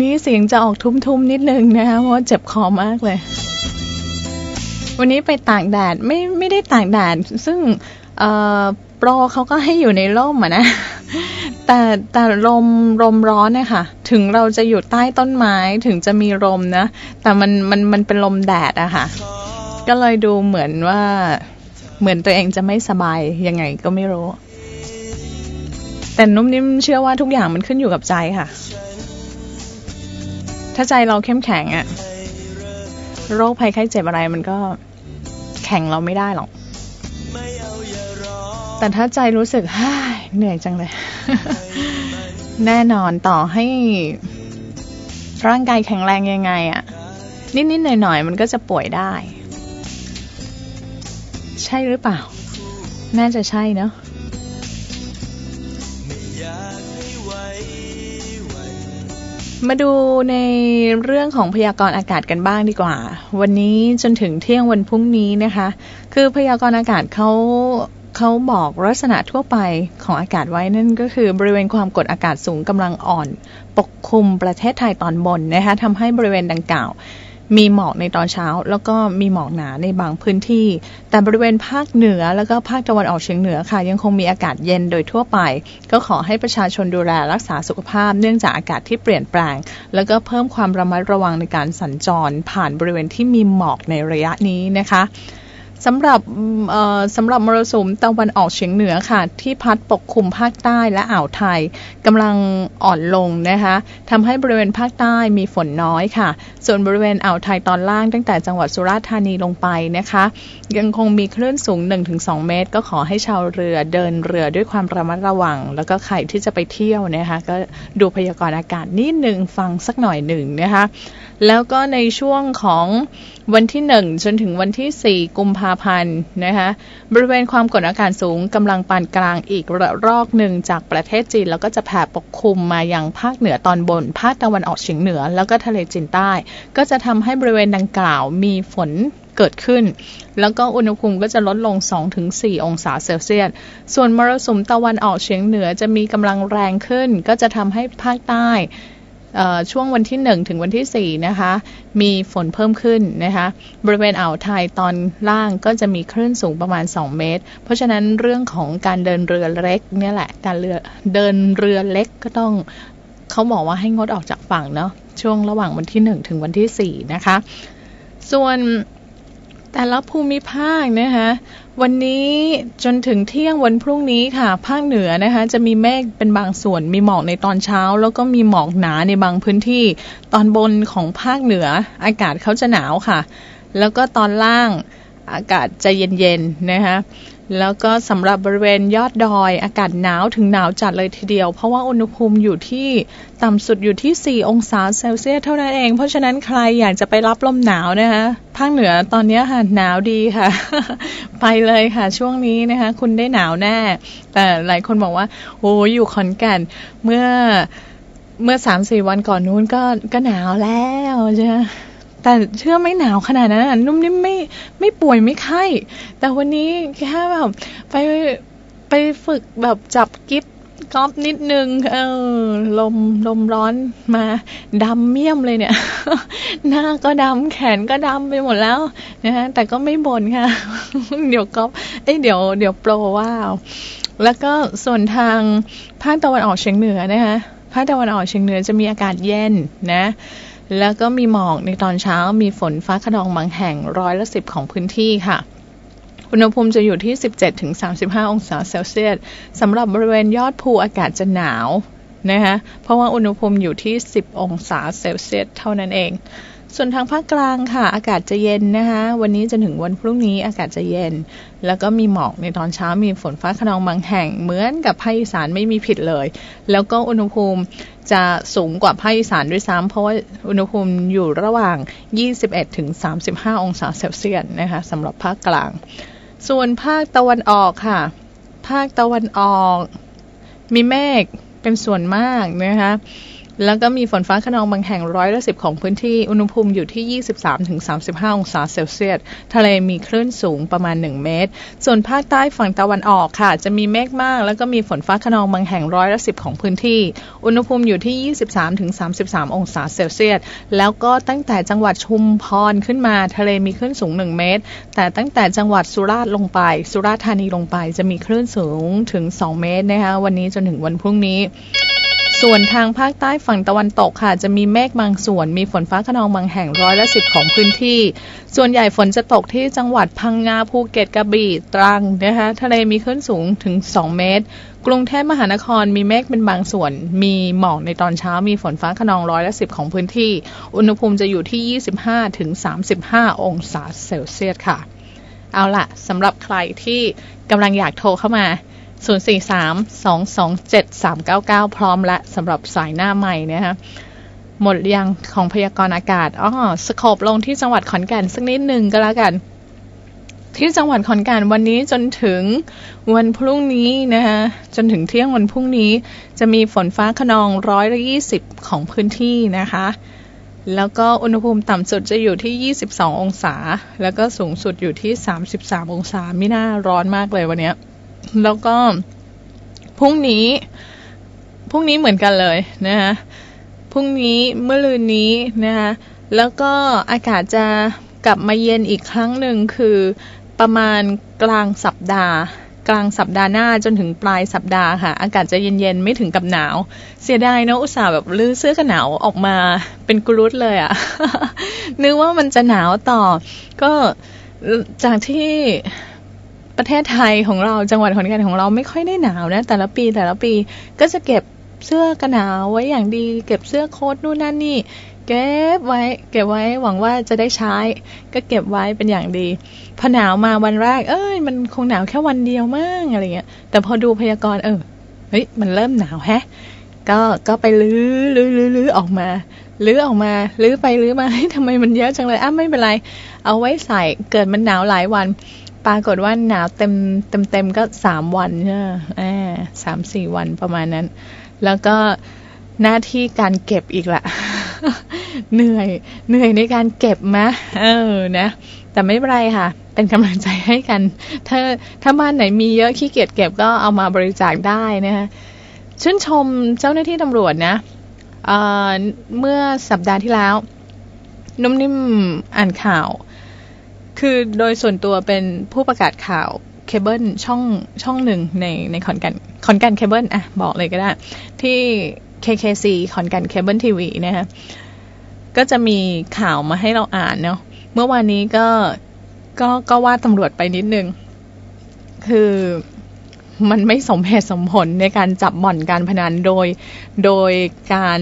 นี้เสียงจะออกทุ้มๆนิดนึงนะคะเพราะเจ็บคอมากเลย วันนี้ไปตากแดดไม่ไม่ได้ตากแดดซึ่งเอ่อโปรเขาก็ให้อยู่ในร่มอะนะ แต่แต่ลมลมร้อนนะคะถึงเราจะอยู่ใต้ต้นไม้ถึงจะมีลมนะ แต่มันมันมันเป็นลมแดดอะค่ะ ก็เลยดูเหมือนว่าเหมือนตัวเองจะไม่สบายยังไงก็ไม่รู้ แต่นุ่มนิ่มเชื่อว่าทุกอย่างมันขึ้นอยู่กับใจค่ะ ถ้าใจเราเข้มแข็งอะโรคภัยไข้เจ็บอะไรมันก็แข่งเราไม่ได้หรอก แต่ถ้าใจรู้สึกฮ่าเหนื่อยจังเลย แน่นอนต่อให้ ร่างกายแข็งแรงยังไงอะนิดๆหน่อยๆมันก็จะป่วยได้ ใช่หรือเปล่า น่าจะใช่เนาะ มาดูในเรื่องของพยากรณ์อากาศกันบ้างดีกว่า วันนี้จนถึงเที่ยงวันพรุ่งนี้นะคะ คือพยากรณ์อากาศเขาเขาบอกลักษณะทั่วไปของอากาศไว้นั่นก็คือบริเวณความกดอากาศสูงกำลังอ่อน ปกคลุมประเทศไทยตอนบนนะคะทำให้บริเวณดังกล่าว มีหมอกในตอนเช้า แล้วก็มีหมอกหนาในบางพื้นที่ แต่บริเวณภาคเหนือแล้วก็ภาคตะวันออกเฉียงเหนือค่ะ ยังคงมีอากาศเย็นโดยทั่วไป ก็ขอให้ประชาชนดูแลรักษาสุขภาพ เนื่องจากอากาศที่เปลี่ยนแปลง แล้วก็เพิ่มความระมัดระวังในการสัญจรผ่านบริเวณที่มีหมอกในระยะนี้นะคะ สำหรับสำหรับมรสุมตะวันออกเฉียงเหนือค่ะ ที่พัดปกคลุมภาคใต้และอ่าวไทยกำลังอ่อนลงนะคะทำให้บริเวณภาคใต้มีฝนน้อยค่ะ ส่วนบริเวณอ่าวไทยตอนล่างตั้งแต่จังหวัดสุราษฎร์ธานีลงไปนะคะ ยังคงมีคลื่นสูง 1-2 เมตร ก็ขอให้ชาวเรือเดินเรือด้วยความระมัดระวัง แล้วก็ใครที่จะไปเที่ยวนะคะก็ดูพยากรณ์อากาศนิดหนึ่งฟังสักหน่อยหนึ่งนะคะแล้วก็ในช่วงของวันที่ 1 จนถึงวันที่ 4 กุมภาพันธ์นะคะบริเวณความกดอากาศสูงกำลังปานกลางอีกระลอกหนึ่งจากประเทศจีน แล้วก็จะแผ่ปกคลุมมาอยังภาคเหนือตอนบน ภาคตะวันออกเฉียงเหนือ แล้วก็ทะเลจีนใต้ ก็จะทำให้บริเวณดังกล่าวมีฝนเกิดขึ้น แล้วก็อุณหภูมิก็จะลดลง 2-4 องศาเซลเซียส ส่วนมรสุมตะวันออกเฉียงเหนือจะมีกำลังแรงขึ้น ก็จะทำให้ภาคใต้ ช่วงวันที่ 1 ถึงวันที่ 4 นะคะ มีฝนเพิ่มขึ้นนะคะ บริเวณอ่าวไทยตอนล่างก็จะมีคลื่นสูงประมาณ 2 เมตร เพราะฉะนั้นเรื่องของการเดินเรือเล็กเนี่ยแหละ การเรือเดินเรือเล็กก็ต้องเขาบอกว่าให้งดออกจากฝั่งเนาะช่วงระหว่างวันที่ 1 ถึงวันที่ 4 นะคะ ส่วน แต่ละภูมิภาคนะคะวันนี้จนถึงเที่ยงวันพรุ่งนี้ค่ะ ภาคเหนือนะคะจะมีเมฆเป็นบางส่วนมีหมอกในตอนเช้า แล้วก็มีหมอกหนาในบางพื้นที่ ตอนบนของภาคเหนืออากาศเขาจะหนาวค่ะ แล้วก็ตอนล่างอากาศจะเย็นๆนะคะ แล้วก็สำหรับบริเวณยอดดอยอากาศหนาวถึงหนาวจัดเลยทีเดียว เพราะว่าอุณหภูมิอยู่ที่ต่ำสุดอยู่ที่ 4 องศาเซลเซียสเท่านั้นเอง เพราะฉะนั้นใครอยากจะไปรับลมหนาวนะคะภาคเหนือตอนนี้ค่ะหนาวดีค่ะ ไปเลยค่ะช่วงนี้นะคะ คุณได้หนาวแน่ แต่หลายคนบอกว่าโอ้อยู่ขอนแก่นเมื่อเมื่อสามสี่วันก่อนนู้นก็ก็หนาวแล้วใช่ไหม แต่เชื่อไม่หนาวขนาดนั้นนุ่มนิ่มไม่ไม่ป่วยไม่ไข้แต่วันนี้แค่แบบไปไปฝึกแบบจับกิฟกอฟนิดนึง เออ ลมลมร้อนมาดำเมี่ยมเลยเนี่ย หน้าก็ดำแขนก็ดำไปหมดแล้วนะฮะแต่ก็ไม่บ่นค่ะ เดี๋ยวกอฟเอ้ยเดี๋ยวเดี๋ยวโปรว่าแล้วก็ส่วนทางภาคตะวันออกเฉียงเหนือนะคะภาคตะวันออกเฉียงเหนือจะมีอากาศเย็นนะ แล้วก็มีหมอกในตอนเช้ามีฝนฟ้าขนองบางแห่งร้อยละสิบของพื้นที่ค่ะอุณหภูมิจะอยู่ที่ 17-35 องศาเซลเซียสสำหรับบริเวณยอดภูอากาศจะหนาวนะคะเพราะว่าอุณหภูมิอยู่ที่ 10 องศาเซลเซียสเท่านั้นเอง ส่วนทางภาคกลางค่ะ อากาศจะเย็นนะคะ วันนี้จนถึงวันพรุ่งนี้อากาศจะเย็น แล้วก็มีหมอกในตอนเช้ามีฝนฟ้าขนองบางแห่ง เหมือนกับภาคอีสานไม่มีผิดเลย แล้วก็อุณหภูมิจะสูงกว่าภาคอีสานด้วยซ้ำเพราะว่าอุณหภูมิอยู่ระหว่าง 21ถึง35 องศาเซลเซียสนะคะสำหรับภาคกลาง ส่วนภาคตะวันออกค่ะ ภาคตะวันออก มีเมฆเป็นส่วนมากนะคะ แล้วก็มีฝนฟ้าขนองบางแห่งร้อยละสิบของพื้นที่ อุณหภูมิอยู่ที่ 23-35 องศาเซลเซียส ทะเลมีคลื่นสูงประมาณ 1 เมตร ส่วนภาคใต้ฝั่งตะวันออกค่ะ จะมีเมฆมาก แล้วก็มีฝนฟ้าขนองบางแห่งร้อยละสิบของพื้นที่ อุณหภูมิอยู่ที่ 23-33 องศาเซลเซียส แล้วก็ตั้งแต่จังหวัดชุมพรขึ้นมา ทะเลมีคลื่นสูง 1 เมตร แต่ตั้งแต่จังหวัดสุราษฎร์ลงไป สุราษฎร์ธานีลงไป จะมีคลื่นสูงถึง 2 เมตรนะคะ วันนี้จนถึงวันพรุ่งนี้ ส่วนทางภาคใต้ฝั่งตะวันตกค่ะ จะมีเมฆบางส่วน มีฝนฟ้าขนองบางแห่งร้อยละสิบของพื้นที่ ส่วนใหญ่ฝนจะตกที่จังหวัดพังงาภูเก็ตกระบี่ตรังนะคะทะเลมีคลื่นสูงถึง 2 เมตร กรุงเทพมหานครมีเมฆเป็นบางส่วน มีหมอกในตอนเช้ามีฝนฟ้าขนองร้อยละสิบของพื้นที่ อุณหภูมิจะอยู่ที่ 25ถึง35 องศาเซลเซียสค่ะ เอาล่ะสำหรับใครที่กำลังอยากโทรเข้ามา 043-227-399 พร้อมและสำหรับสายหน้าใหม่เนี่ยฮะหมดยังของพยากรณ์อากาศอ๋อสโคบลงที่จังหวัดขอนแก่นสักนิดหนึ่งก็แล้วกัน ที่จังหวัดขอนแก่นวันนี้จนถึงวันพรุ่งนี้นะคะจนถึงเที่ยงวันพรุ่งนี้ จะมีฝนฟ้าขนองร้อยละยี่สิบของพื้นที่นะคะแล้วก็อุณหภูมิต่ำสุดจะอยู่ที่ 22 องศา แล้วก็สูงสุดอยู่ที่ 33 องศา ไม่น่าร้อนมากเลยวันเนี้ย แล้วก็พรุ่งนี้พรุ่งนี้เหมือนกันเลยนะคะพรุ่งนี้เมื่อลืนนี้นะคะแล้วก็อากาศจะกลับมาเย็นอีกครั้งหนึ่งคือประมาณกลางสัปดาห์ กลางสัปดาห์หน้าจนถึงปลายสัปดาห์ค่ะ อากาศจะเย็นๆไม่ถึงกับหนาว เสียดายเนอะอุตส่าห์แบบลื้อเสื้อกันหนาวออกมาเป็นกรุดเลยอะนึกว่ามันจะหนาวต่อ ก็จากที่ ประเทศไทยของเราจังหวัดขอนแก่นของเราไม่ค่อยได้หนาวนะ แต่ละปีแต่ละปีก็จะเก็บเสื้อกันหนาวไว้อย่างดี เก็บเสื้อโค้ทนู่นนั่นนี่ เก็บไว้ เก็บไว้หวังว่าจะได้ใช้ ก็เก็บไว้เป็นอย่างดีพอหนาวมาวันแรก เอ้ย มันคงหนาวแค่วันเดียวมั้งอะไรเงี้ยแต่พอดูพยากรณ์เออเฮ้ยมันเริ่มหนาวแฮะ ก็ก็ไปลื้อลื้อลื้อลื้อออกมาลื้อออกมาลื้อไปลื้อมาเฮ้ยทำไมมันเยอะจังเลยอ้าไม่เป็นไร เอาไว้ใส่เกิดมันหนาวหลายวัน ปรากฏว่าหนาวเต็มเต็มเต็มก็สามวันใช่ไหมอ่าสามสี่วันประมาณนั้น แล้วก็หน้าที่การเก็บอีกละเหนื่อย เหนื่อยในการเก็บมะ เออนะ แต่ไม่เป็นไรค่ะ เป็นกำลังใจให้กัน ถ้าถ้าบ้านไหนมีเยอะขี้เกียจเก็บก็เอามาบริจาคได้นะคะชื่นชมเจ้าหน้าที่ตำรวจนะเเมื่อสัปดาห์ที่แล้ว นุ่มนิ่มอ่านข่าว คือโดยส่วนตัวเป็นผู้ประกาศข่าวเคเบิลช่องช่องหนึ่งในในขอนแก่นขอนแก่นเคเบิลอะบอกเลยก็ได้ ที่ KKC ขอนแก่นเคเบิลทีวีนะคะก็จะมีข่าวมาให้เราอ่านเนาะเมื่อวานนี้ก็ก็ก็ว่าตำรวจไปนิดนึง คือมันไม่สมเหตุสมผลในการจับบ่อนการพนันโดย โดยการ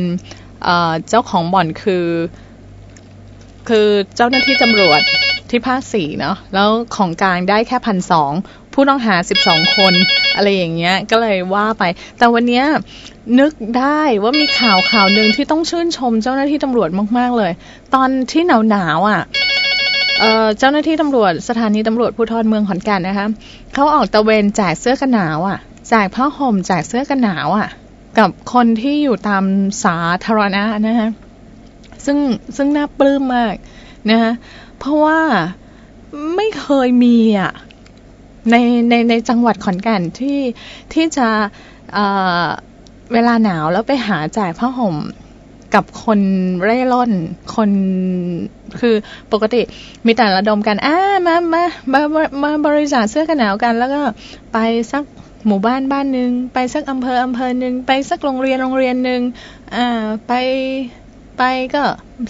เเจ้าของบ่อนคือ คือเจ้าหน้าที่ตำรวจ ที่ภาคสี่เนาะแล้วของกลางได้แค่พันสองผู้ต้องหาสิบสองคนอะไรอย่างเงี้ยก็เลยว่าไป แต่วันเนี้ยนึกได้ว่ามีข่าวข่าวหนึ่งที่ต้องชื่นชมเจ้าหน้าที่ตำรวจมากๆเลย ตอนที่หนาวหนาวอะเอ่อเจ้าหน้าที่ตำรวจสถานีตำรวจภูธรเมืองขอนแก่นนะคะเขาออกตะเวนแจกเสื้อกันหนาวอะแจกผ้าห่มแจกเสื้อกันหนาวอะ กับคนที่อยู่ตามสาธารณะนะคะซึ่งซึ่งน่าปลื้มมากนะคะ เพราะว่าไม่เคยมีอะในในในจังหวัดขอนแก่นที่ที่จะเเวลาหนาวแล้วไปหาแจกผ้าห่มกับคนเร่ร่อนคนคือปกติมีแต่ระดมกันอ่ามามามามามาบริจาคเสื้อกันหนาวกัน แล้วก็ไปสักหมู่บ้านบ้านหนึ่งไปสักอำเภออำเภอหนึ่งไปสักโรงเรียนโรงเรียนหนึ่งอ่าไป ไปก็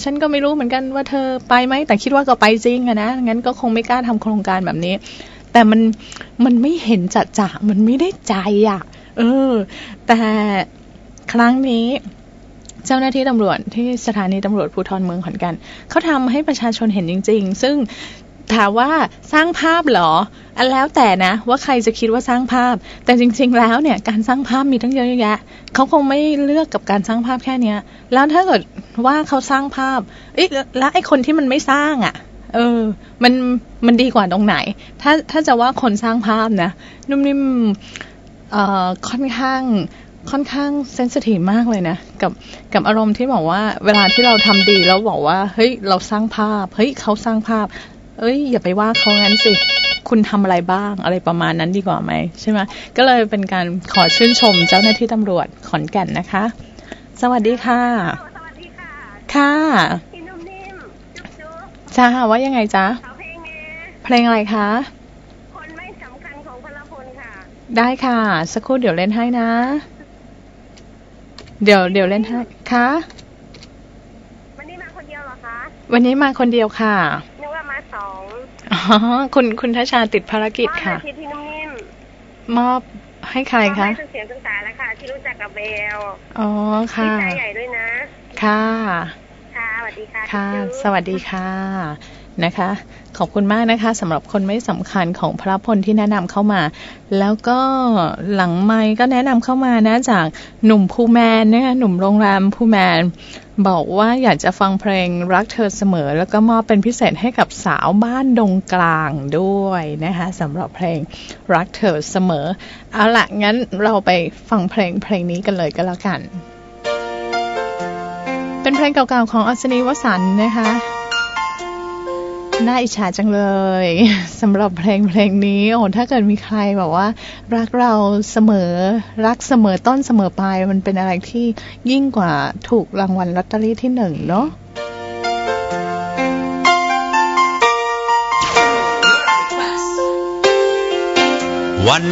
ฉันก็ไม่รู้เหมือนกันว่าเธอไปไหมแต่คิดว่าก็ไปจริงอะนะงั้นก็คงไม่กล้าทำโครงการแบบนี้ แต่มันมันไม่เห็นจัดจ่ามันไม่ได้ใจอะเออ แต่ครั้งนี้เจ้าหน้าที่ตำรวจที่สถานีตำรวจภูธรเมืองขอนแก่นเขาทำให้ประชาชนเห็นจริง ๆ ซึ่ง ถามว่าสร้างภาพเหรออันแล้วแต่นะว่าใครจะคิดว่าสร้างภาพ แต่จริง ๆ แล้วเนี่ยการสร้างภาพมีตั้งเยอะแยะเขาคงไม่เลือกกับการสร้างภาพแค่เนี้ย แล้วถ้าเกิดว่าเขาสร้างภาพเอ้ยแล้วไอ้คนที่มันไม่สร้างอะ เออ มันมันดีกว่าตรงไหน ถ้าถ้าจะว่าคนสร้างภาพนะนุ่มนิ่มเอ่อค่อนข้างค่อนข้างเซนซิทีฟมากเลยนะ กับกับอารมณ์ที่บอกว่า เวลาที่เราทำดีแล้วบอกว่าเฮ้ยเราสร้างภาพเฮ้ยเขาสร้างภาพ เอ้ยอย่าไปว่าเขางั้นสิ คุณทำอะไรบ้างอะไรประมาณนั้นดีกว่าไหมใช่ไหมก็เลยเป็นการขอชื่นชมเจ้าหน้าที่ตำรวจขอนแก่นนะคะ สวัสดีค่ะ สวัสดีค่ะ ค่ะพี่นุ่มนิ่มจุ๊บจุ๊บจ้าว่ายังไงจ๊ะเขาเพลงนี้เพลงอะไรคะคนไม่สำคัญของพลพลค่ะ ได้ค่ะ สักครู่เดี๋ยวเล่นให้นะ เดี๋ยวเดี๋ยวเล่นให้ค่ะวันนี้มาคนเดียวเหรอคะ วันนี้มาคนเดียวค่ะนึกว่ามาส องอ๋อคุณคุณทัชชาติดภารกิจมอบค่ะหน้าที่พี่นุ่มนิ่มมอบให้ใครมอบคะให้สุเสียงสุสาแล้วค่ะ ที่รู้จักกับเบลอ๋อพี่ค่ะชายใหญ่ด้วยนะ ค่ะ ค่ะสวัสดีค่ะ ค่ะจุ๊บสวัสดีค่ะ นะคะ ขอบคุณมากนะคะสำหรับคนไม่สำคัญของพระพลที่แนะนำเข้ามา แล้วก็หลังไมค์ก็แนะนำเข้ามานะจากหนุ่มภูแมนนะคะหนุ่มโรงแรมภูแมน บอกว่าอยากจะฟังเพลงรักเธอเสมอ แล้วก็มอบเป็นพิเศษให้กับสาวบ้านดงกลางด้วยนะคะสำหรับเพลงรักเธอเสมอ เอาละงั้นเราไปฟังเพลงเพลงนี้กันเลยก็แล้วกัน เป็นเพลงเก่าๆของอัศนีวสันนะคะ น่าอิจฉาจังเลยสำหรับเพลงเพลงนี้โอ้ถ้าเกิดมีใครแบบว่า รักเราเสมอรักเสมอต้นเสมอปลายมันเป็นอะไรที่ยิ่งกว่าถูกรางวัลลอตเตอรี่ที่หนึ่งเนาะวัน